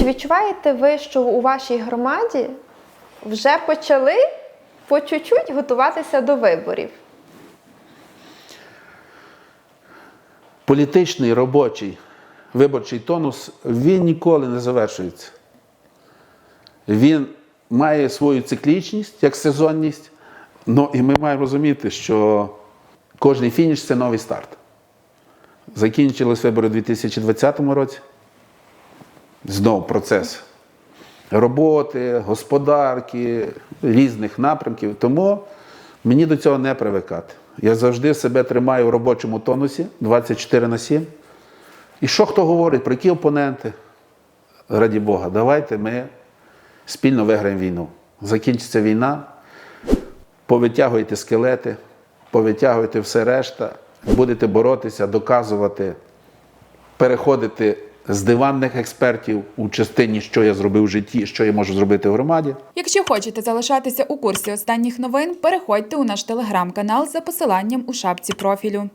Чи відчуваєте ви, що у вашій громаді вже почали по чуть-чуть готуватися до виборів? Політичний робочий виборчий тонус він ніколи не завершується. Він має свою циклічність як сезонність. Ну і ми маємо розуміти, що кожний фініш це новий старт. Закінчились вибори у 2020 році. Знов процес роботи, господарки, різних напрямків. Тому мені до цього не привикати. Я завжди себе тримаю в робочому тонусі 24 на 7. І що хто говорить, про які опоненти? Раді Бога, давайте ми спільно виграємо війну. Закінчиться війна, повитягуйте скелети, повитягуйте все решта, будете боротися, доказувати, переходити з диванних експертів у частині, що я зробив в житті, що я можу зробити в громаді. Якщо хочете залишатися у курсі останніх новин, переходьте у наш телеграм-канал за посиланням у шапці профілю.